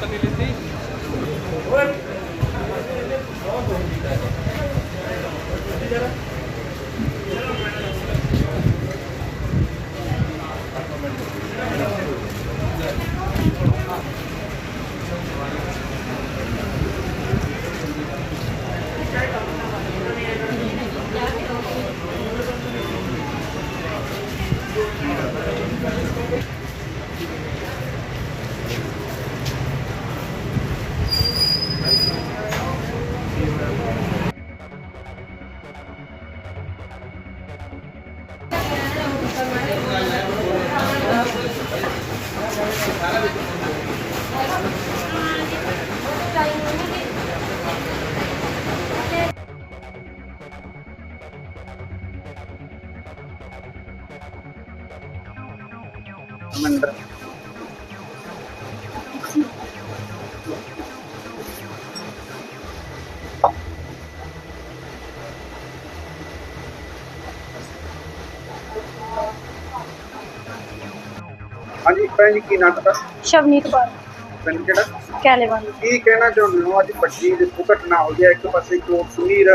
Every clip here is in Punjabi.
también ਹਾਂਜੀ ਭੈਣ ਜੀ ਕੀ ਨਾਮ ਤੁਹਾਡਾ? ਸ਼ਵਨੀਤ ਕੌਰ। ਪਿੰਡ ਕਿਹੜਾ? ਕੈਲੇਵਨ ਕੀ ਕਹਿਣਾ ਚਾਹੁੰਦੇ ਹੋ? ਅੱਜ ਵੱਡੀ ਦੇਖੋ ਘਟਨਾ ਹੋ ਹੈ। ਇੱਕ ਪਾਸੇ ਕੋਟ ਸੁਨੀਰ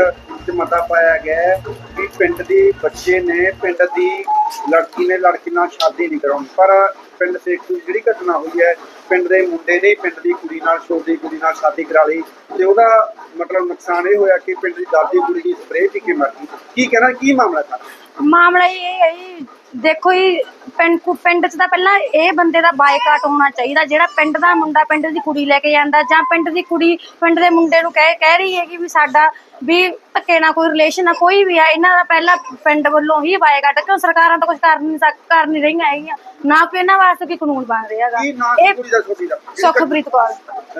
ਤੇ ਮਤਾ ਪਾਇਆ ਗਿਆ ਹੈ ਕਿ ਪਿੰਡ ਦੀ ਬੱਚੇ ਨੇ ਪਿੰਡ ਦੀ ਲੜਕੀ ਨੇ ਲੜਕੀ ਨਾਲ ਸ਼ਾਦੀ ਨਹੀਂ ਕਰਾਉਣੀ। ਪਰ ਪਿੰਡ ਸੇਖੂ ਜਿਹੜੀ ਘਟਨਾ ਹੋਈ ਹੈ ਪਿੰਡ ਦੇ ਮੁੰਡੇ ਨੇ ਪਿੰਡ ਦੀ ਕੁੜੀ ਨਾਲ ਛੋਟੀ ਕੁੜੀ ਨਾਲ ਸ਼ਾਦੀ ਕਰਾ ਲਈ ਤੇ ਉਹਦਾ ਮਤਲਬ ਨੁਕਸਾਨ ਇਹ ਹੋਇਆ ਕਿ ਪਿੰਡ ਦੀ ਦਾਦੀ ਕੁੜੀ ਦੀ ਸਪਰੇਅ ਪੀ ਕੇ ਮਰ ਗਈ। ਕੀ ਕਹਿਣਾ ਕੀ ਮਾਮਲਾ था ਮਾਮਲਾ ਇਹ ਹੈ ਜੀ, ਦੇਖੋ ਜੀ ਪਿੰਡ ਕੁ- ਪਿੰਡ 'ਚ ਤਾਂ ਪਹਿਲਾਂ ਇਹ ਬੰਦੇ ਦਾ ਬਾਈਕਾਟ ਹੋਣਾ ਚਾਹੀਦਾ ਜਿਹੜਾ ਪਿੰਡ ਦਾ ਮੁੰਡਾ ਪਿੰਡ ਦੀ ਕੁੜੀ ਲੈ ਕੇ ਜਾਂਦਾ ਜਾਂ ਪਿੰਡ ਦੀ ਕੁੜੀ ਪਿੰਡ ਦੇ ਮੁੰਡੇ ਨੂੰ ਕਹਿ ਕਹਿ ਰਹੀ ਹੈ ਕਿ ਵੀ ਸਾਡਾ ਵੀ ਧੱਕੇ ਨਾਲ ਕੋਈ ਰਿਲੇਸ਼ਨ ਆ ਕੋਈ ਵੀ ਆ ਇਹਨਾਂ ਦਾ ਪਹਿਲਾਂ ਪਿੰਡ ਵੱਲੋਂ ਹੀ ਬਾਈਕਾਟ ਕਿਉਂ ਸਰਕਾਰਾਂ ਤਾਂ ਕੁਝ ਕਰ ਨਹੀਂ ਸਕ ਕਰ ਨਹੀਂ ਰਹੀਆਂ ਹੈਗੀਆਂ ਨਾ ਕੋਈ ਇਹਨਾਂ ਵਾਸਤੇ ਕੋਈ ਕਾਨੂੰਨ ਬਣ ਰਿਹਾ ਕੀ ਹੈਗਾ ਨਾਂ ਸੀ ਇਹ ਕੁੜੀ ਦਾ ਛੋਟੀ ਦਾ? ਸੁਖਪ੍ਰੀਤ ਕੌਰ।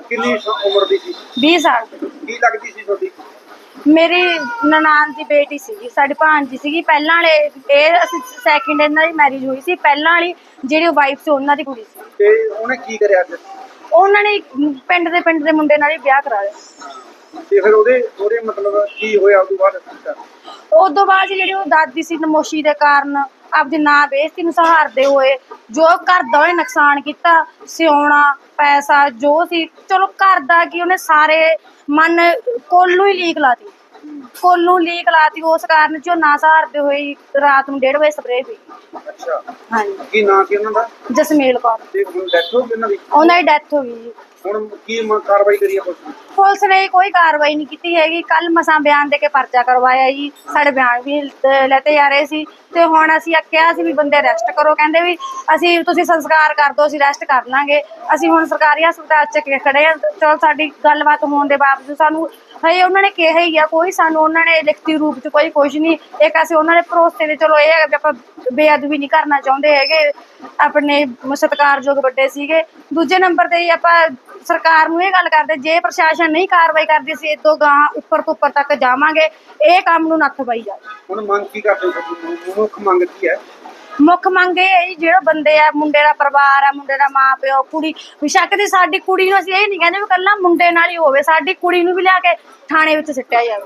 ਕਿੰਨੀ ਸ- ਉਮਰ ਦੀ ਸੀ? 20 ਸਾਲ ਕੀ ਲੱਗਦੀ ਸੀ ਛੋਟੀ ਮੇਰੀ ਨਨਾਣ ਦੀ ਬੇਟੀ ਸੀਗੀ ਸਾਡੀ ਭਾਂਜੀ ਸੀਗੀ। ਪਹਿਲਾਂ ਵਾਲੇ ਇਹ ਅਸੀਂ ਸੈਕਿੰਡ ਇਹਨਾਂ ਦੀ ਮੈਰਿਜ ਹੋਈ ਸੀ। ਪਹਿਲਾਂ ਵਾਲੀ ਜਿਹੜੀ ਵਾਈਫ ਸੀ ਉਹਨਾਂ ਦੀ ਕੁੜੀ ਸੀ। ਤੇ ਉਹਨੇ ਕੀ ਕਰਿਆ ਫਿਰ? ਉਹਨਾਂ ਨੇ ਪਿੰਡ ਦੇ ਪਿੰਡ ਦੇ ਮੁੰਡੇ ਨਾਲ ਹੀ ਵਿਆਹ ਕਰਾ ਲਿਆ। ਤੇ ਫਿਰ ਉਹਦੇ ਉਹਦੇ ਮਤਲਬ ਕੀ ਹੋਇਆ ਉਸ ਤੋਂ ਬਾਅਦ ਕੀਤਾ? ਉਸ ਤੋਂ ਬਾਅਦ ਜਿਹੜੀ ਉਹ ਦਾਦੀ ਸੀ ਨਮੋਸ਼ੀ ਦੇ ਕਾਰਨ ਆਪਦੀ ਨਾਂ ਬੇਇੱਜ਼ਤੀ ਨੂੰ ਸਹਾਰਦੇ ਹੋਏ ਜੋ ਘਰ ਦਾ ਉਹਨੇ ਨੁਕਸਾਨ ਕੀਤਾ ਸਿਉਣਾ ਪੈਸਾ ਜੋ ਸੀ ਚਲੋ ਘਰ ਦਾ ਕੀ ਉਹਨੇ ਸਾਰੇ ਮਨ ਕੋਲ ਨੂੰ ਹੀ ਲੀਕ ਲਾਤੀ। ਕੋਲ ਨੂੰ ਲੀਕ ਲਾਤੀ ਉਸ ਕਾਰਨ ਚ ਉਹ ਨਾ ਸਹਾਰਦੇ ਹੋਏ ਰਾਤ ਨੂੰ 1:30 ਵਜੇ ਸਪਰੇਅ ਪੀ ਅੱਛਾ। ਹਾਂਜੀ। ਕੀ ਨਾਂ ਸੀ ਉਹਨਾਂ ਦਾ? ਜਸਮੇਲ ਕੌਰ। ਤੇ ਹੁਣ ਡੈਥ ਹੋ ਗਈ ਉਹਨਾਂ ਦੀ? ਉਹਨਾਂ ਦੀ ਡੈਥ ਹੋ ਗਈ ਜੀ। ਹੁਣ ਕੀ ਮ- ਕਾਰਵਾਈ ਕਰੀਏ ਪੁਲਿਸ ਨੇ? ਪੁਲਿਸ ਨੇ ਕੋਈ ਕਾਰਵਾਈ ਨਹੀਂ ਕੀਤੀ ਹੈਗੀ। ਕੱਲ ਮਸਾਂ ਬਿਆਨ ਦੇ ਕੇ ਪਰਚਾ ਕਰਵਾਇਆ ਜੀ। ਸਾਡੇ ਬਿਆਨ ਵੀ ਲ- ਲੈਤੇ ਜਾ ਰਹੇ ਸੀ। ਤੇ ਹੁਣ ਅਸੀਂ ਕਿਹਾ ਸੀ ਵੀ ਬੰਦੇ ਅਰੈਸਟ ਕਰੋ। ਕਹਿੰਦੇ ਵੀ ਅਸੀਂ ਤੁਸੀਂ ਸੰਸਕਾਰ ਕਰ ਦਿਓ ਅਸੀਂ ਅਰੈਸਟ ਕਰ ਲਾਂਗੇ। ਅਸੀਂ ਹੁਣ ਸਰਕਾਰੀ ਹਸਪਤਾਲ ਚ ਖੜੇ ਆ। ਚਲੋ ਸਾਡੀ ਗੱਲਬਾਤ ਹੋਣ ਦੇ ਬਾਵਜੂਦ ਸਾਨੂੰ ਹਏ ਉਹਨਾਂ ਨੇ ਕਿਹਾ ਹੀ ਆ, ਕੋਈ ਸਾਨੂੰ ਉਹਨਾਂ ਨੇ ਲਿਖਤੀ ਰੂਪ ਚ ਕੋਈ ਕੁਝ ਨਹੀਂ। ਇੱਕ ਅਸੀਂ ਉਹਨਾਂ ਦੇ ਭਰੋਸੇ ਤੇ ਚਲੋ ਇਹ ਹੈ ਵੀ ਆਪਾਂ ਬੇਅਦਬੀ ਨਹੀਂ ਕਰਨਾ ਚਾਹੁੰਦੇ ਹੈਗੇ। ਆਪਣੇ ਸਤਿਕਾਰਯੋਗ ਵੱਡੇ ਸੀਗੇ। ਦੂਜੇ ਨੰਬਰ ਤੇ ਆਪਾਂ ਸਰਕਾਰ ਨੂੰ ਇਹ ਗੱਲ ਕਰਦੇ, ਜੇ ਪ੍ਰਸ਼ਾਸਨ ਨਹੀਂ ਕਾਰਵਾਈ ਕਰਦੀ ਸੀ ਇਦੋਂ ਗਾਂ ਉੱਪਰ ਤੋਂ ਉੱਪਰ ਤੱਕ ਜਾਵਾਂਗੇ। ਇਹ ਕੰਮ ਨੂੰ ਨੱਥ ਪਾਈ ਜਾ ਹੁਣ ਮੰਗ ਕੀ ਕਰਦੇ ਮੁੱਖ ਮੰਗ ਕੀ ਹੈ? ਮੁੱਖ ਮੰਗ ਇਹ ਹੈ ਜੀ, ਜਿਹੜਾ ਬੰਦੇ ਆ ਮੁੰਡੇ ਦਾ ਪਰਿਵਾਰ ਆ ਮੁੰਡੇ ਦਾ ਮਾਂ ਪਿਓ ਕੁੜੀ ਬਿਸ਼ੱਕ ਦੀ ਸਾਡੀ ਕੁੜੀ ਨੂੰ ਅਸੀਂ ਇਹ ਨਹੀਂ ਕਹਿੰਦੇ ਵੀ ਕੱਲਾ ਮੁੰਡੇ ਨਾਲ ਹੀ ਹੋਵੇ ਸਾਡੀ ਕੁੜੀ ਨੂੰ ਵੀ ਲਿਆ ਕੇ ਥਾਣੇ ਵਿੱਚ ਸਿੱਟਿਆ ਜਾਵੇ।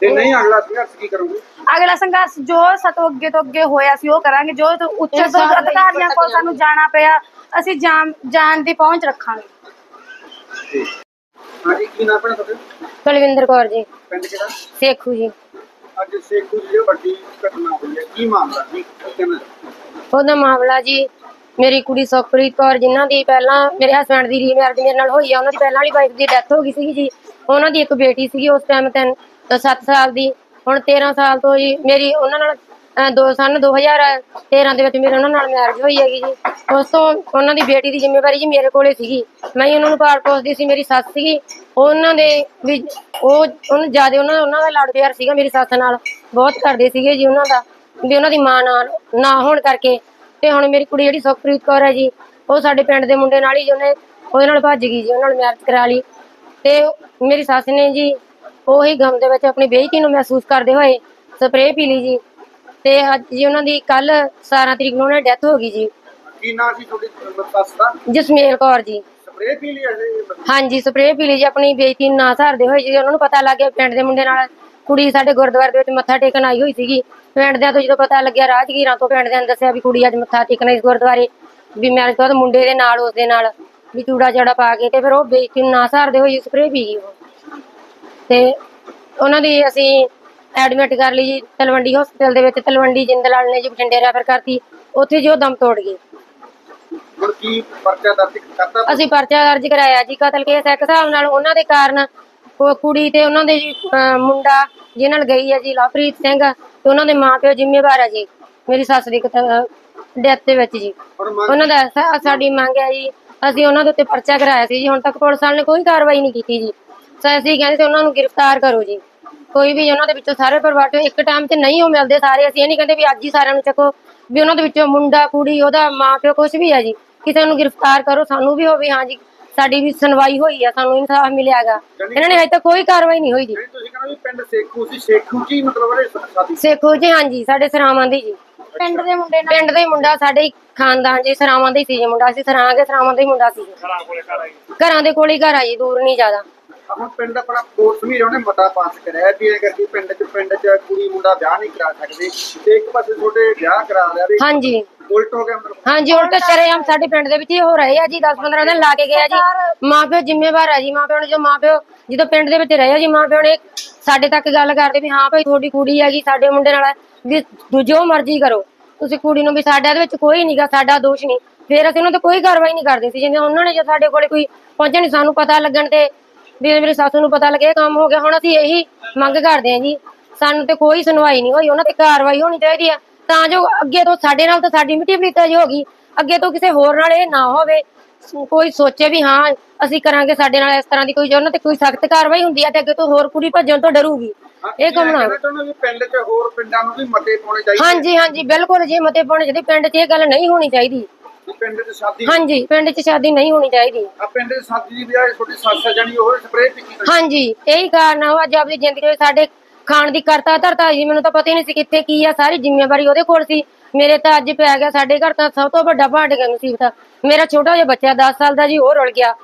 ਤੇ ਨਹੀਂ ਅਗਲਾ ਸੰਘਰਸ਼ ਕੀ ਕਰੋਗੇ? ਅਗਲਾ ਸੰਘਰਸ਼ ਜੋ ਸਤੋਂ ਅੱਗੇ ਤੋਂ ਅੱਗੇ ਹੋਇਆ ਸੀ ਉਹ ਕਰਾਂਗੇ ਜੋ ਤੋਂ ਉੱਚ ਤੋਂ ਅਧਿਕਾਰੀਆਂ ਕੋਲ ਸਾਨੂੰ ਜਾਣਾ ਪਿਆ ਅਸੀਂ ਜਾਨ ਜਾਨ ਦੀ ਪਹੁੰਚ ਰੱਖਾਂਗੇ। ਹਾਂਜੀ ਕੀ ਨਾਮ ਹੈ ਤੁਹਾਡਾ? ਕੁਲਵਿੰਦਰ ਕੌਰ ਜੀ। ਪਿੰਡ ਕਿਹੜਾ? ਸੇਖੂ ਜੀ। ਅੱਜ ਸੇਖੂ ਦੀ ਵੱਡੀ ਘਟਨਾ ਹੋਈ ਹੈ, ਕੀ ਮਾਮਲਾ ਕੀ ਉਹਦਾ ਮਾਮਲਾ ਜੀ, ਮੇਰੀ ਕੁੜੀ ਸੁਖਪ੍ਰੀਤ ਕੌਰ, ਜਿਨ੍ਹਾਂ ਦੀ ਪਹਿਲਾਂ ਮੇਰੇ ਹਸਬੰਡ ਦੀ ਰੀਮੈਰਿਜ ਮੇਰੇ ਨਾਲ ਹੋਈ ਆ, ਉਹਨਾਂ ਦੀ ਪਹਿਲਾਂ ਵਾਲੀ ਵਾਈਫ ਦੀ ਡੈਥ ਹੋ ਗਈ ਸੀਗੀ ਜੀ। ਉਹਨਾਂ ਦੀ ਇੱਕ ਬੇਟੀ ਸੀਗੀ ਉਸ ਟਾਈਮ ਤਿੰਨ 7 ਸਾਲ ਦੀ, ਹੁਣ 13 ਸਾਲ ਤੋਂ ਜੀ, ਮੇਰੀ, ਉਹਨਾਂ ਨਾਲ ਦੋ ਸਨ 2013 ਦੇ ਵਿੱਚ ਮੇਰੇ ਉਹਨਾਂ ਨਾਲ ਮੈਰਿਜ ਹੋਈ ਹੈਗੀ ਜੀ। ਉਸ ਤੋਂ ਉਹਨਾਂ ਦੀ ਬੇਟੀ ਦੀ ਜ਼ਿੰਮੇਵਾਰੀ ਜੀ ਮੇਰੇ ਕੋਲੇ ਸੀਗੀ। ਮੈਂ ਹੀ ਉਹਨਾਂ ਨੂੰ ਪਾਲ ਪੋਸਦੀ ਸੀ, ਮੇਰੀ ਸੱਸ ਸੀਗੀ। ਉਹਨਾਂ ਦੇ ਵੀ ਉਹ ਉਹਨੂੰ ਜ਼ਿਆਦਾ ਉਹਨਾਂ ਉਹਨਾਂ ਦਾ ਲਾਡ ਪਿਆਰ ਸੀਗਾ ਮੇਰੀ ਸੱਸ ਨਾਲ। ਬਹੁਤ ਕਰਦੇ ਸੀਗੇ ਜੀ ਉਹਨਾਂ ਦਾ। ਵੀ ਉਹਨਾਂ ਦੀ ਮਾਂ ਨਾਲ, ਨਾ ਹੋਣ ਕਰਕੇ। ਤੇ ਹੁਣ ਮੇਰੀ ਕੁੜੀ ਜਿਹੜੀ ਸੁਖਪ੍ਰੀਤ ਕੌਰ ਹੈ ਜੀ, ਉਹ ਸਾਡੇ ਪਿੰਡ ਦੇ ਮੁੰਡੇ ਨਾਲ ਹੀ ਜੀ ਉਹਨੇ ਉਹਦੇ ਨਾਲ ਭੱਜ ਗਈ ਜੀ, ਉਹਨਾਂ ਨਾਲ ਮੈਰਿਜ ਕਰਾ ਲਈ। ਤੇ ਮੇਰੀ ਸੱਸ ਨੇ ਜੀ ਉਹੀ ਗਮ ਦੇ ਵਿੱਚ ਆਪਣੀ ਬੇਇੱਜ਼ਤੀ ਨੂੰ ਮਹਿਸੂਸ ਕਰਦੇ ਹੋਏ ਸਪਰੇਅ ਪੀ ਲਈ ਜੀ। ਤੇ ਅੱਜ ਜੀ ਉਹਨਾਂ ਦੀ ਕੱਲ 17 ਤਰੀਕ ਨੂੰ ਉਹਨਾਂ ਦੀ ਡੈਥ ਹੋ ਗਈ ਜੀ। ਕੀ ਨਾਂ ਸੀ ਤੁਹਾਡੀ ਸੱਸ ਦਾ? ਜਸਮੇਲ ਕੌਰ ਜੀ। ਸਪਰੇਅ ਪੀ ਲਈ ਬੰਦੇ ਹਾਂਜੀ ਸਪਰੇਅ ਪੀ ਲਈ ਜੀ ਆਪਣੀ ਬੇਇੱਜ਼ਤੀ ਨੂੰ ਨਾ ਸਹਾਰਦੇ ਹੋਏ ਜੀ ਉਹਨਾਂ ਨੂੰ ਪਤਾ ਲੱਗ ਗਿਆ ਪਿੰਡ ਦੇ ਮੁੰਡੇ ਨਾਲ। ਕੁੜੀ ਸਾਡੇ ਗੁਰਦੁਆਰੇ ਦੇ ਵਿੱਚ ਮੱਥਾ ਟੇਕਣ ਆਈ ਹੋਈ ਸੀਗੀ। ਪਿੰਡ ਦੇ ਤੋਂ ਜਦੋਂ ਪਤਾ ਲੱਗਿਆ ਰਾਜਗੀਰਾਂ ਤੋਂ ਪਿੰਡ ਦੇ ਨੇ ਦੱਸਿਆ ਵੀ ਕੁੜੀ ਅੱਜ ਮੱਥਾ ਟੇਕਣ ਇਸ ਗੁਰਦੁਆਰੇ ਵੀ ਮੈਰਿਜ ਤੋਂ ਬਾਅਦ ਮੁੰਡੇ ਦੇ ਨਾਲ ਉਸ ਦੇ ਨਾਲ ਵੀ ਚੂੜਾ ਚਾੜਾ ਪਾ ਕੇ ਤੇ ਫਿਰ ਉਹ ਬੇਇੱਜ਼ਤੀ ਨੂੰ ਨਾ ਸਹਾਰਦੇ ਹੋਏ ਸਪਰੇਅ ਪੀ ਗਈ ਉਹ। ਤੇ ਉਹਨਾਂ ਦੀ ਅਸੀਂ ਐਡਮਿਟ ਕਰ ਲਈ ਜੀ ਤਲਵੰਡੀ ਹਸਪੀਟਲ ਦੇ ਵਿੱਚ ਤਲਵੰਡੀ ਜਿੰਦਲਾਲ ਨੇ ਜੀ ਬਠਿੰਡੇ ਰੈਫਰ ਕਰਤੀ ਉੱਥੇ ਜੋ ਦਮ ਤੋੜ ਗਏ ਹੁਣ ਕੀ ਪਰਚਾ ਦਰਜ ਕਰਤਾ? ਅਸੀਂ ਪਰਚਾ ਦਰਜ ਕਰਾਇਆ ਜੀ ਕਤਲ ਕੇਸ ਇੱਕ ਹਿਸਾਬ ਨਾਲ ਉਹਨਾਂ ਦੇ ਕਾਰਨ ਉਹ ਕੁੜੀ ਤੇ ਉਹਨਾਂ ਦੇ ਜੀ ਅਹ ਮੁੰਡਾ ਜਿਹਨਾਂ ਨਾਲ ਗਈ ਹੈ ਜੀ ਲਵਪ੍ਰੀਤ ਸਿੰਘ ਤੇ ਉਹਨਾਂ ਦੇ ਮਾਪਿਓ ਜ਼ਿੰਮੇਵਾਰ ਹੈ ਜੀ ਮੇਰੀ ਸੱਸ ਦੀ ਡੈਥ ਦੇ ਵਿੱਚ ਜੀ। ਹੁਣ ਮੰਗ ਉਹਨਾਂ ਦਾ ਸਾ- ਸਾਡੀ ਮੰਗ ਹੈ ਜੀ ਅਸੀਂ ਉਹਨਾਂ ਦੇ ਉੱਤੇ ਪਰਚਾ ਕਰਾਇਆ ਸੀ ਜੀ ਹੁਣ ਤੱਕ ਪੁਲਿਸ ਵਾਲੇ ਨੇ ਕੋਈ ਕਾਰਵਾਈ ਨਹੀਂ ਕੀਤੀ ਜੀ। ਸੋ ਅਸੀਂ ਕਹਿੰਦੇ ਤੇ ਉਹਨਾਂ ਨੂੰ ਗ੍ਰਿਫਤਾਰ ਕਰੋ ਜੀ। ਕੋਈ ਵੀ ਉਹਨਾਂ ਦੇ ਵਿੱਚੋਂ ਸਾਰੇ ਪਰਿਵਾਰ ਚੋਂ ਇੱਕ ਟਾਈਮ 'ਚ ਨਹੀਂ ਉਹ ਮਿਲਦੇ ਸਾਰੇ। ਅਸੀਂ ਇਹ ਨਹੀਂ ਕਹਿੰਦੇ ਵੀ ਅੱਜ ਹੀ ਸਾਰਿਆਂ ਨੂੰ ਚੱਕੋ ਵੀ ਉਹਨਾਂ ਦੇ ਵਿੱਚੋਂ ਮੁੰਡਾ ਕੁੜੀ ਉਹਦਾ ਮਾਂ ਪਿਓ ਕੁਝ ਵੀ ਹੈ ਜੀ। ਕਿਸੇ ਨੂੰ ਗ੍ਰਿਫਤਾਰ ਕਰੋ ਸਾਨੂੰ ਵੀ ਹੋਵੇ ਹਾਂ ਜੀ ਸਾਡੀ ਵੀ ਸੁਣਵਾਈ ਹੋਈ ਆ ਸਾਨੂੰ ਇਨਸਾਫ ਮਿਲਿਆਗਾ ਇਹਨਾਂ ਨੇ ਹਜੇ ਤੱਕ ਕੋਈ ਕਾਰਵਾਈ ਨਹੀਂ ਹੋਈ ਜੀ। ਤੁਸੀਂ ਕਹਿੰਦੇ ਵੀ ਪਿੰਡ ਸੇਖੂ ਸੀ ਸੇਖੂ ਜੀ ਮਤਲਬ ਸੇਖੋ ਜੀ ਹਾਂਜੀ ਸਾਡੇ ਸਰਾਵਾਂ ਦੀ ਜੀ। ਪਿੰਡ ਦੇ ਮੁੰਡੇ ਨਾਲ? ਪਿੰਡ ਦਾ ਮੁੰਡਾ ਸਾਡੇ ਖਾਨਦਾਨ ਜੀ ਸਰਾਵਾਂ ਦਾ ਹੀ ਸੀ ਜੀ ਮੁੰਡਾ। ਸੀ ਸਰਾਂ ਕੇ ਸਰਾਵਾਂ ਦਾ ਹੀ ਮੁੰਡਾ ਸੀ ਘਰਾਂ ਦੇ ਕੋਲ ਹੀ ਘਰ ਆ ਜੀ ਦੂਰ ਨਹੀਂ ਜ਼ਿਆਦਾ। ਹੁਣ ਪਿੰਡ ਆਪਣਾ ਕੋਰਸ ਵੀ ਉਹਨੇ ਮਤਾ ਪਾਸ ਕਰਿਆ ਵੀ ਇਹ ਕਰਕੇ ਪਿੰਡ ਚ ਪਿੰਡ ਚ ਕੁੜੀ ਮੁੰਡਾ ਵਿਆਹ ਨਹੀਂ ਕਰਾ ਸਕਦੇ। ਤੇ ਇੱਕ ਪਾਸੇ ਤੁਹਾਡੇ ਵਿਆਹ ਕਰਾ ਲਿਆ ਵੀ ਹਾਂਜੀ। ਉਲਟ ਹੋ ਗਿਆ ਮਤਲਬ। ਹਾਂਜੀ ਉਲਟਾ ਸ਼ਰੇਆਮ ਸਾਡੇ ਪਿੰਡ ਦੇ ਵਿੱਚ ਹੀ ਹੋ ਰਹੇ ਆ ਜੀ 10-15 ਦਿਨ ਲਾ ਕੇ ਗਏ ਆ ਜੀ। ਮਾਪਿਓ ਜ਼ਿੰਮੇਵਾਰ ਆ ਜੀ ਮਾਪਿਓ ਨੇ ਜੋ ਮਾਪਿਓ ਜਦੋਂ ਪਿੰਡ ਦੇ ਵਿੱਚ ਰਹੇ ਆ ਜੀ ਮਾਪਿਓ ਨੇ ਸਾਡੇ ਤੱਕ ਗੱਲ ਕਰਦੇ ਵੀ ਹਾਂ ਭਾਈ ਤੁਹਾਡੀ ਕੁੜੀ ਹੈਗੀ ਸਾਡੇ ਮੁੰਡੇ ਨਾਲ ਵੀ ਜੋ ਮਰਜ਼ੀ ਕਰੋ। ਤੁਸੀਂ ਕੁੜੀ ਨੂੰ ਵੀ ਸਾਡੇ ਦੇ ਵਿੱਚ ਕੋਈ ਨਹੀਂਗਾ ਸਾਡਾ ਦੋਸ਼ ਨਹੀਂ। ਫਿਰ ਅਸੀਂ ਉਹਨਾਂ ਤੇ ਕੋਈ ਕਾਰਵਾਈ ਨਹੀਂ ਕਰਦੇ ਸੀ। ਜਿਵੇਂ ਉਹਨਾਂ ਨੇ ਜੇ ਸਾਡੇ ਕੋਲੇ ਕੋਈ ਪਹੁੰਚੇ ਨਹੀਂ ਸਾਨੂੰ ਪਤਾ ਲੱਗਣ ਤੇ ਵੀ ਮੇਰੀ ਸੱਸ ਨੂੰ ਪਤਾ ਲੱਗਿਆ ਕੰਮ ਹੋ ਗਿਆ ਹੁਣ ਅਸੀਂ ਇਹੀ ਮੰਗ ਕਰਦੇ ਹਾਂ ਜੀ। ਸਾਨੂੰ ਤੇ ਕੋਈ ਸੁਣਵਾਈ ਨਹੀਂ ਹੋਈ ਉਹਨਾਂ ਤੇ ਕਾਰਵਾਈ ਹੋਣੀ ਚਾਹੀਦੀ ਆ। ਤਾਂ ਜੋ ਅੱਗੇ ਤੋਂ ਸਾਡੇ ਨਾਲ ਤਾਂ ਸਾਡੀ ਮਿੱਟੀ ਪਲੀਤਾ ਜੀ ਹੋ ਗਈ। ਅੱਗੇ ਤੋਂ ਕਿਸੇ ਹੋਰ ਨਾਲ ਇਹ ਨਾ ਹੋਵੇ। ਕੋਈ ਸੋਚੇ ਵੀ ਹਾਂ ਅਸੀਂ ਕਰਾਂਗੇ ਸਾਡੇ ਨਾਲ ਇਸ ਤਰ੍ਹਾਂ ਦੀ ਕੋਈ ਉਹਨਾਂ ਤੇ ਕੋਈ ਸਖਤ ਕਾਰਵਾਈ ਹੁੰਦੀ ਆ ਤੇ ਅੱਗੇ ਤੋਂ ਹੋਰ ਕੁੜੀ ਭੱਜਣ ਤੋਂ ਡਰੂਗੀ। ਇਹ ਕੰਮ ਨਾ ਮੈਂ ਚਾਹੁੰਦਾ ਵੀ ਪਿੰਡ ਚ ਹੋਰ ਪਿੰਡਾਂ ਨੂੰ ਵੀ ਮਤੇ ਪਾਉਣੇ ਚਾਹੀਦੇ ਹਾਂਜੀ ਹਾਂਜੀ ਬਿਲਕੁਲ ਜੀ ਮਤੇ ਪਾਉਣੇ ਚਾਹੀਦੇ। ਪਿੰਡ 'ਚ ਇਹ ਗੱਲ ਨਹੀਂ ਹੋਣੀ ਚਾਹੀਦੀ। ਪਿੰਡ ਚ ਸ਼ਾਦੀ ਹਾਂਜੀ ਪਿੰਡ 'ਚ ਸ਼ਾਦੀ ਨਹੀਂ ਹੋਣੀ ਚਾਹੀਦੀ। ਆ ਪਿੰਡ ਚ ਸ਼ਾਦੀ ਦੀ ਵਿਆਹ ਛੋਟੀ ਸੱਸ ਆ ਜਾਣੀ ਉਹ ਸਪਰੇਅ ਪੀਤੀ ਹੋਈ। ਹਾਂਜੀ ਇਹੀ ਕਾਰਨ ਆ ਉਹ ਅੱਜ ਆਪਣੀ ਜ਼ਿੰਦਗੀ ਵਿੱਚ ਸਾਡੇ ਖਾਣ ਦੀ ਕਰਤਾ ਧਰਤਾ ਜੀ ਮੈਨੂੰ ਤਾਂ ਪਤਾ ਹੀ ਨਹੀਂ ਸੀ ਕਿੱਥੇ ਕੀ ਆ ਸਾਰੀ ਜ਼ਿੰਮੇਵਾਰੀ ਉਹਦੇ ਕੋਲ ਸੀ। ਮੇਰੇ ਤਾਂ ਅੱਜ ਪੈ ਗਿਆ ਸਾਡੇ ਘਰ ਤਾਂ ਸਭ ਤੋਂ ਵੱਡਾ ਭਾਂਡੇ ਦਾ ਮੁਸੀਬਤ। ਮੇਰਾ ਛੋਟਾ ਜਿਹਾ ਬੱਚਾ 10 ਸਾਲ ਦਾ ਜੀ ਉਹ ਰੁਲ ਗਿਆ।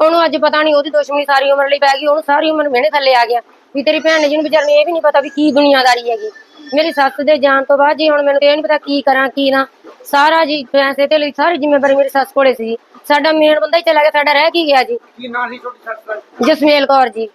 ਉਹਨੂੰ ਅੱਜ ਪਤਾ ਨਹੀਂ ਉਹਦੀ ਦੁਸ਼ਮਣੀ ਸਾਰੀ ਉਮਰ ਲਈ ਪੈ ਗਈ ਉਹਨੂੰ ਸਾਰੀ ਉਮਰ ਮਿਹਣੇ ਥੱਲੇ ਆ ਗਿਆ। ਵੀ ਤੇਰੀ ਭੈਣ ਨੇ ਜਿਹਨੂੰ ਵਿਚਾਰ ਨੂੰ ਇਹ ਵੀ ਨਹੀਂ ਪਤਾ ਵੀ ਕੀ ਦੁਨੀਆਦਾਰੀ ਹੈਗੀ। ਮੇਰੀ ਸੱਸ ਦੇ ਜਾਣ ਤੋਂ ਬਾਅਦ ਜੀ ਹੁਣ ਮੈਨੂੰ ਇਹ ਨਹੀਂ ਪਤਾ ਕੀ ਕਰਾਂ ਕੀ ਨਾ। ਸਾਰਾ ਜੀ ਪੈਸੇ ਤੇ ਲਈ ਸਾਰੀ ਜ਼ਿੰਮੇਵਾਰੀ ਮੇਰੀ ਸੱਸ ਕੋਲੇ ਸੀ। ਸਾਡਾ ਮੇਨ ਬੰਦਾ ਹੀ ਚਲਾ ਗਿਆ ਸਾਡਾ ਰਹਿ ਕੀ ਗਿਆ ਜੀ। ਕੀ ਨਾਂ ਸੀ ਛੋਟੀ ਸੱਸ ਦਾ? ਜਸਮੇਲ ਕੌਰ ਜੀ।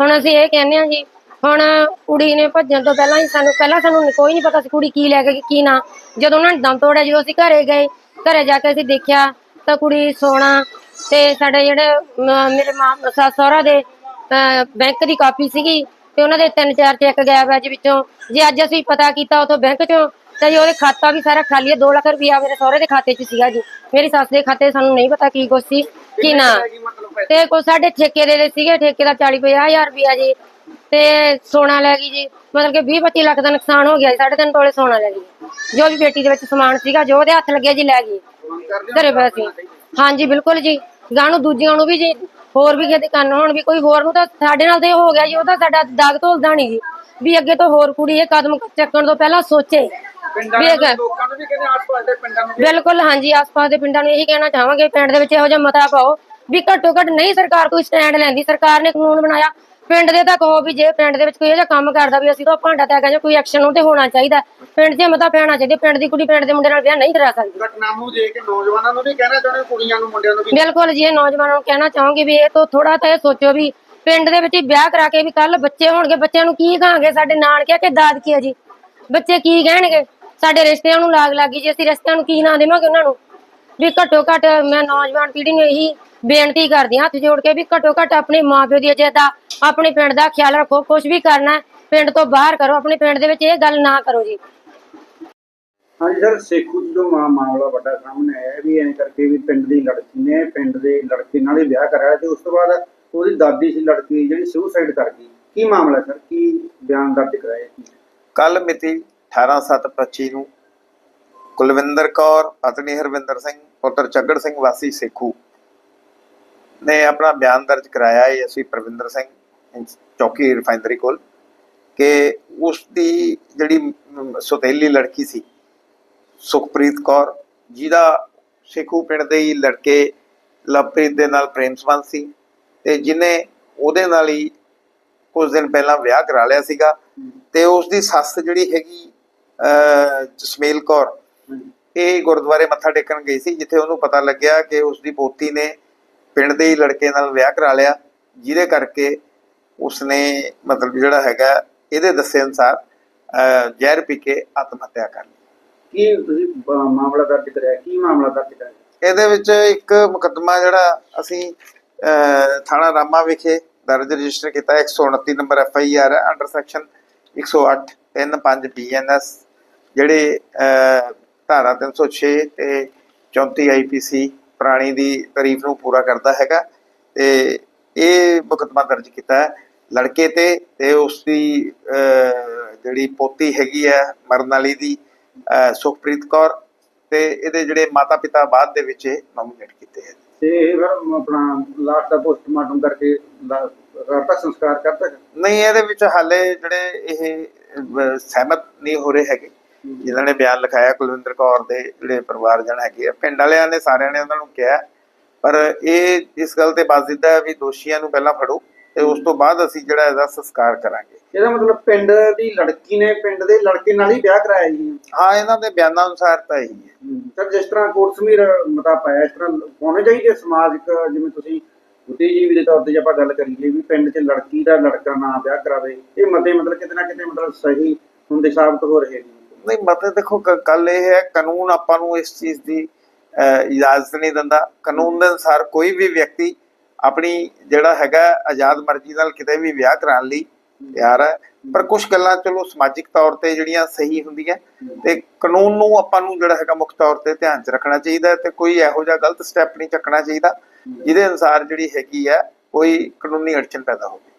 ਹੁਣ ਅਸੀਂ ਇਹ ਕਹਿੰਦੇ ਆ ਜੀ ਹੁਣ ਕੁੜੀ ਨੇ ਭੱਜਣ ਤੋਂ ਪਹਿਲਾਂ ਹੀ ਸਾਨੂੰ ਪਹਿਲਾਂ ਸਾਨੂੰ ਕੋਈ ਨਹੀਂ ਪਤਾ ਸੀ ਕੁੜੀ ਕੀ ਲੈ ਕੇ ਕੀ ਨਾ। ਜਦੋਂ ਉਹਨਾਂ ਨੇ ਦਮ ਤੋੜਿਆ ਜਦੋਂ ਅਸੀਂ ਘਰੇ ਗਏ ਘਰੇ ਜਾ ਕੇ ਅਸੀਂ ਦੇਖਿਆ ਤਾਂ ਕੁੜੀ ਸੋਨਾ ਤੇ ਸਾਡੇ ਜਿਹੜੇ ਮ- ਮੇਰੇ ਮਾਂ ਸੱਸ ਸਹੁਰਾ ਦੇ ਅਹ, ਬੈਂਕ ਦੀ ਕਾਪੀ ਸੀਗੀ ਤੇ ਉਹਨਾਂ ਦੇ ਤਿੰਨ ਚਾਰ ਚੈੱਕ ਗਾਇਬ ਆ ਜੀ ਵਿੱਚੋਂ। ਜੇ ਅੱਜ ਅਸੀਂ ਪਤਾ ਕੀਤਾ ਉਥੋਂ ਬੈਂਕ ਚੋਂ ਤਾਂ ਜੀ ਉਹਦੇ ਖਾਤਾ ਵੀ ਸਾਰਾ ਖਾਲੀ ਹੈ 2 ਲੱਖ ਰੁਪਇਆ ਮੇਰੇ ਸਹੁਰੇ ਦੇ ਖਾਤੇ 'ਚ ਸੀਗਾ ਜੀ। ਮੇਰੀ ਸੱਸ ਦੇ ਖਾਤੇ ਸਾਨੂੰ ਨਹੀਂ ਪਤਾ ਕੀ ਕੁਛ ਸੀ ਕੀ ਨਾ। ਤੇ ਕੋ ਸਾਡੇ ਠੇਕੇ ਦੇ ਦੇ ਸੀਗੇ ਠੇਕੇ ਦਾ 40 ਹਜ਼ਾਰ ਰੁਪਇਆ ਜੀ। ਤੇ ਸੋਨਾ ਲੈ ਗਈ ਜੀ। ਮਤਲਬ ਕਿ 20 25 ਲੱਖ ਦਾ ਨੁਕਸਾਨ ਹੋ ਗਿਆ ਜੀ ਸਾਢੇ ਤਿੰਨ ਤੋਲੇ ਸੋਨਾ ਲੈ ਗਈ। ਜੋ ਵੀ ਬੇਟੀ ਦੇ ਵਿੱਚ ਸਮਾਨ ਸੀਗਾ ਜੋ ਉਹਦੇ ਹੱਥ ਲੱਗਿਆ ਜੀ ਲੈ ਗਈ। ਘਰੇ ਪੈਸੇ ਹਾਂਜੀ ਬਿਲਕੁਲ ਜੀ। ਗਾਂ ਨੂੰ ਦੂਜਿਆਂ ਨੂੰ ਵੀ ਜੀ ਹੋਰ ਵੀ ਕਿਤੇ ਕੰਨ ਹੋਣ ਵੀ ਕੋਈ ਹੋਰ ਨੂੰ ਤਾਂ ਸਾਡੇ ਨਾਲ ਤੇ ਹੋ ਗਿਆ ਜੀ ਉਹ ਤਾਂ ਸਾਡਾ ਦਾਗ ਧੋਲਦਾ ਨਹੀਂ ਜੀ। ਵੀ ਅੱਗੇ ਤੋਂ ਹੋਰ ਕੁੜੀ ਇਹ ਕਦਮ ਚੱਕਣ ਤੋਂ ਪਹਿਲਾਂ ਸੋਚੇ। ਪਿੰਡਾਂ ਵੀ ਦੇ ਇਹ- ਲੋਕਾਂ ਨੂੰ ਵੀ ਕਹਿੰਦੇ ਆਸ-ਪਾਸ ਦੇ ਪਿੰਡਾਂ ਨੂੰ ਵੀ। ਬਿਲਕੁਲ ਹਾਂਜੀ ਆਸ-ਪਾਸ ਦੇ ਪਿੰਡਾਂ ਨੂੰ ਇਹੀ ਕਹਿਣਾ ਚਾਹਾਂਗੇ ਪਿੰਡ ਦੇ ਵਿੱਚ ਇਹੋ ਜਿਹਾ ਮਤਾ ਪਾਓ ਵੀ ਘੱਟੋ ਘੱਟ ਨਹੀਂ ਸਰਕਾਰ ਕੋਈ ਸਟੈਂਡ ਲੈਂਦੀ। ਸਰਕਾਰ ਨੇ ਕਾਨੂੰਨ ਬਣਾਇਆ। ਪਿੰਡ ਦੇ ਤਾਂ ਕਹੋ ਵੀ ਜੇ ਪਿੰਡ ਦੇ ਵਿੱਚ ਕੋਈ ਇਹੋ ਜਿਹਾ ਕੰਮ ਕਰਦਾ ਵੀ ਅਸੀਂ ਤਾਂ ਭਾਂਡਾ ਤੈਗਾ ਜਾਂ ਕੋਈ ਐਕਸ਼ਨ ਉਹ ਤੇ ਹੋਣਾ ਚਾਹੀਦਾ। ਪਿੰਡ 'ਚ ਮਤਾ ਪੈਣਾ ਚਾਹੀਦਾ ਪਿੰਡ ਦੀ ਕੁੜੀ ਪਿੰਡ ਦੇ ਮੁੰਡੇ ਨਾਲ ਵਿਆਹ ਨਹੀਂ ਕਰਾ ਸਕਦੀ। ਘਟਨਾਮੂ ਦੇ ਕੇ ਨੌਜਵਾਨਾਂ ਨੂੰ ਵੀ ਕਹਿਣਾ ਚਾਹੁੰਦੇ ਹੋ, ਕੁੜੀਆਂ ਨੂੰ ਮੁੰਡਿਆਂ ਨੂੰ ਵੀ? ਬਿਲਕੁਲ ਜੀ ਇਹ ਨੌਜਵਾਨਾਂ ਨੂੰ ਕਹਿਣਾ ਚਾਹਾਂਗੇ ਵੀ ਇਹ ਤੋਂ ਥੋੜਾ ਤਾਂ ਇਹ ਸੋਚੋ ਵੀ ਪਿੰਡ ਦੇ ਵਿੱਚ ਹੀ ਵਿਆਹ ਕਰਾ ਕੇ ਵੀ ਕੱਲ ਬੱਚੇ ਹੋਣਗੇ। ਬੱਚਿਆਂ ਨੂੰ ਕੀ ਕਹਾਂਗੇ? ਸਾਡੇ ਨਾਨਕੇ ਕਿ ਦਾਦਕੇ ਆ ਜੀ? ਬੱਚੇ ਕੀ ਕਹਿਣਗੇ? ਸਾਡੇ ਰਿਸ਼ਤਿਆਂ ਨੂੰ ਲਾਗ ਲੱਗੀ ਜੀ ਅਸੀਂ ਰਿਸ਼ਤਿਆਂ ਨੂੰ ਕੀ ਨਾਂ ਦੇਵਾਂਗੇ ਉਹਨਾਂ ਨੂੰ? ਵੀ ਘੱਟੋ ਘੱਟ ਮੈਂ ਨੌਜਵਾਨ ਪੀੜ੍ਹੀ ਨੂੰ ਇਹੀ ਬੇਨਤੀ ਕਰਦੀ ਹਾਂ ਹੱਥ ਜੋੜ ਕੇ ਵੀ ਘੱਟੋ ਘੱਟ ਆਪਣੇ ਮਾਪਿਓ ਦੀ ਇੱਜ਼ਤ ਦਾ ਆਪਣੇ ਪਿੰਡ ਦਾ ਖਿਆਲ ਰੱਖੋ ਕੁਝ ਵੀ ਕਰਨਾ ਪਿੰਡ ਤੋਂ ਬਾਹਰ ਕਰੋ ਆਪਣੇ ਪਿੰਡ ਦੇ ਵਿੱਚ ਇਹ ਗੱਲ ਨਾ ਕਰੋ ਜੀ। ਹਾਂਜੀ ਸਰ ਸੇਖੂ ਜੀ ਜੋ ਮਾ- ਮਾਮਲਾ ਵੱਡਾ ਸਾਹਮਣੇ ਆਇਆ ਵੀ ਐਂ ਕਰਕੇ ਵੀ ਪਿੰਡ ਦੀ ਲੜਕੀ ਨੇ ਪਿੰਡ ਦੇ ਲੜਕੇ ਨਾਲ ਹੀ ਵਿਆਹ ਕਰਾਇਆ ਤੇ ਉਸ ਤੋਂ ਬਾਅਦ ਉਹਦੀ ਦਾਦੀ ਸੀ ਲੜਕੀ ਜਿਹੜੀ ਸੁਸਾਈਡ ਕਰ ਗਈ। ਕੀ ਮਾਮਲਾ ਸਰ? ਕੀ ਬਿਆਨ ਦਰਜ ਕਰਾਇਆ ਕੱਲ ਮਿਤੀ 18/7/25 ਨੂੰ ਕੁਲਵਿੰਦਰ ਕੌਰ ਪਤਨੀ ਹਰਵਿੰਦਰ ਸਿੰਘ ਪੁੱਤਰ ਚੱਗੜ ਸਿੰਘ ਵਾਸੀ ਸੇਖੂ ਨੇ ਆਪਣਾ ਬਿਆਨ ਦਰਜ ਕਰਾਇਆ ਹੈ ਅਸੀਂ ਪ੍ਰਵਿੰਦਰ ਸਿੰਘ ਚੌਕੀ ਰਿਫਾਈਨਰੀ ਕੋਲ ਕਿ ਉਸ ਦੀ ਜਿਹੜੀ ਸੋਤੇਲੀ ਲੜਕੀ ਸੀ ਸੁਖਪ੍ਰੀਤ ਕੌਰ ਜਿਹਦਾ ਸੇਖੂ ਪਿੰਡ ਦੇ ਹੀ ਲੜਕੇ ਲਵਪ੍ਰੀਤ ਦੇ ਨਾਲ ਪ੍ਰੇਮ ਸੰਬੰਧ ਸੀ ਤੇ ਜਿਨੇ ਉਹਦੇ ਨਾਲ ਹੀ ਕੁਝ ਦਿਨ ਪਹਿਲਾਂ ਵਿਆਹ ਕਰਾ ਲਿਆ ਸੀਗਾ ਤੇ ਉਸ ਦੀ ਸੱਸ ਜਿਹੜੀ ਹੈਗੀ ਜਸਮੇਲ ਕੌਰ। ਇਹ ਗੁਰਦੁਆਰੇ ਮੱਥਾ ਟੇਕਣ ਗਈ ਸੀ ਜਿੱਥੇ ਉਹਨੂੰ ਪਤਾ ਲੱਗਿਆ ਕਿ ਉਸ ਦੀ ਪੋਤੀ ਨੇ ਪਿੰਡ ਦੇ ਹੀ ਲੜਕੇ ਨਾਲ ਵਿਆਹ ਕਰਾ ਲਿਆ ਜਿਹਦੇ ਕਰਕੇ ਉਸਨੇ ਮਤਲਬ ਜਿਹੜਾ ਹੈਗਾ ਇਹਦੇ ਦੱਸੇ ਅਨੁਸਾਰ ਜ਼ਹਿਰ ਪੀ ਕੇ ਆਤਮ ਹੱਤਿਆ ਕਰ ਲਈ। ਕੀ ਤੁਸੀਂ ਬ- ਮਾਮਲਾ ਦਰਜ ਕਰਾਇਆ ਕੀ ਮਾਮਲਾ ਦਰਜ ਕਰਾਇਆ ਇਹਦੇ ਵਿੱਚ ਇੱਕ ਮੁਕੱਦਮਾ ਜਿਹੜਾ ਅਸੀਂ ਥਾਣਾ ਰਾਮਾ ਵਿਖੇ ਦਰਜ ਰਜਿਸਟਰ ਕੀਤਾ ਹੈ, 129 number F I R under section 108 35 BNS ਜਿਹੜੇ ਧਾਰਾ 306 ਤੇ 34 ਆਈਪੀਸੀ ਪੁਰਾਣੀ ਦੀ ਤਾਰੀਫ ਨੂੰ ਪੂਰਾ ਕਰਦਾ ਹੈਗਾ ਤੇ ਇਹ ਮੁਕੱਦਮਾ ਦਰਜ ਕੀਤਾ ਹੈ ਲੜਕੇ ਤੇ ਤੇ ਉਸ ਦੀ ਜਿਹੜੀ ਪੋਤੀ ਹੈਗੀ ਹੈ ਮਰਨ ਵਾਲੀ ਦੀ ਸੁਖਪ੍ਰੀਤ ਕੌਰ ਤੇ ਇਹਦੇ ਜਿਹੜੇ ਮਾਤਾ ਪਿਤਾ ਬਾਅਦ ਦੇ ਵਿੱਚ ਨੋਮੀਨੇਟ ਕੀਤੇ ਹਨ ਤੇ ਆਪਣਾ ਲਾਸ਼ ਦਾ ਪੋਸਟਮਾਰਟਮ ਕਰਕੇ ਕਰਤਾ ਸੰਸਕਾਰ ਕਰਤਾ? ਨਹੀਂ ਇਹਦੇ ਵਿੱਚ ਹਾਲੇ ਜਿਹੜੇ ਇਹ ਸਹਿਮਤ ਨਹੀਂ ਹੋ ਰਹੇ ਹੈਗੇ। ਜਿਨ੍ਹਾਂ ਨੇ ਬਿਆਨ ਲਿਖਾਇਆ ਕੁਲਵਿੰਦਰ ਕੌਰ ਦੇ ਜਿਹੜੇ ਪਰਿਵਾਰਜਨ ਹੈਗੇ ਆ ਪਿੰਡ ਵਾਲਿਆਂ ਨੇ ਸਾਰਿਆਂ ਨੇ ਉਹਨਾਂ ਨੂੰ ਕਿਹਾ। ਪਰ ਇਹ ਇਸ ਗੱਲ ਤੇ ਬਸ ਦਿੱਤਾ ਹੈ ਵੀ ਦੋਸ਼ੀਆਂ ਨੂੰ ਪਹਿਲਾਂ ਫੜੋ ਤੇ ਉਸ ਤੋਂ ਬਾਅਦ ਅਸੀਂ ਜਿਹੜਾ ਇਹਦਾ ਸੰਸਕਾਰ ਕਰਾਂਗੇ। ਇਹਦਾ ਮਤਲਬ ਪਿੰਡ ਦੀ ਲੜਕੀ ਨੇ ਪਿੰਡ ਦੇ ਲੜਕੇ ਨਾਲ ਹੀ ਵਿਆਹ ਕਰਾਇਆ ਜੀ? ਹਾਂ ਇਹਨਾਂ ਦੇ ਬਿਆਨਾਂ ਅਨੁਸਾਰ ਤਾਂ ਇਹੀ ਹੈ। ਸਰ ਜਿਸ ਤਰ੍ਹਾਂ ਕੋਟ ਸਮੀਰ ਮਤਾ ਪਾਇਆ ਇਸ ਤਰ੍ਹਾਂ ਹੋਣੇ ਚਾਹੀਦੇ ਸਮਾਜਿਕ ਜਿਵੇਂ ਤੁਸੀਂ ਬੁੱਧੀਜੀਵੀ ਦੇ ਤੌਰ ਤੇ ਜੇ ਆਪਾਂ ਗੱਲ ਕਰੀਏ ਵੀ ਪਿੰਡ 'ਚ ਲੜਕੀ ਦਾ ਲੜਕਾ ਨਾ ਵਿਆਹ ਕਰਾਵੇ ਇਹ ਮਤੇ ਮਤਲਬ ਕਿਤੇ ਨਾ ਕਿਤੇ ਮਤਲਬ ਸਹੀ ਹੁੰਦੇ ਸਾਬਤ ਹੋ ਰਹੇ ਨੇ। ਨਹੀਂ ਮਤਲਬ ਦੇਖੋ ਕੱਲ ਇਹ ਹੈ ਕਾਨੂੰਨ ਆਪਾਂ ਨੂੰ ਇਸ ਚੀਜ਼ ਦੀ ਅਹ, ਇਜਾਜ਼ਤ ਨਹੀਂ ਦਿੰਦਾ। ਕਾਨੂੰਨ ਦੇ ਅਨੁਸਾਰ ਕੋਈ ਵੀ ਵਿਅਕਤੀ ਆਪਣੀ ਜਿਹੜਾ ਹੈਗਾ ਆਜ਼ਾਦ ਮਰਜ਼ੀ ਨਾਲ ਕਿਤੇ ਵੀ ਵਿਆਹ ਕਰਾਉਣ ਲਈ ਤਿਆਰ ਹੈ। ਪਰ ਕੁਝ ਗੱਲਾਂ ਚਲੋ ਸਮਾਜਿਕ ਤੌਰ ਤੇ ਜਿਹੜੀਆਂ ਸਹੀ ਹੁੰਦੀਆਂ ਤੇ ਕਾਨੂੰਨ ਨੂੰ ਆਪਾਂ ਨੂੰ ਜਿਹੜਾ ਹੈਗਾ ਮੁੱਖ ਤੌਰ ਤੇ ਧਿਆਨ 'ਚ ਰੱਖਣਾ ਚਾਹੀਦਾ ਹੈ ਤੇ ਕੋਈ ਇਹੋ ਜਿਹਾ ਗਲਤ ਸਟੈਪ ਨਹੀਂ ਚੱਕਣਾ ਚਾਹੀਦਾ ਜਿਹਦੇ ਅਨੁਸਾਰ ਜਿਹੜੀ ਹੈਗੀ ਹੈ ਕੋਈ ਕਾਨੂੰਨੀ ਅੜਚਨ ਪੈਦਾ ਹੋਵੇ।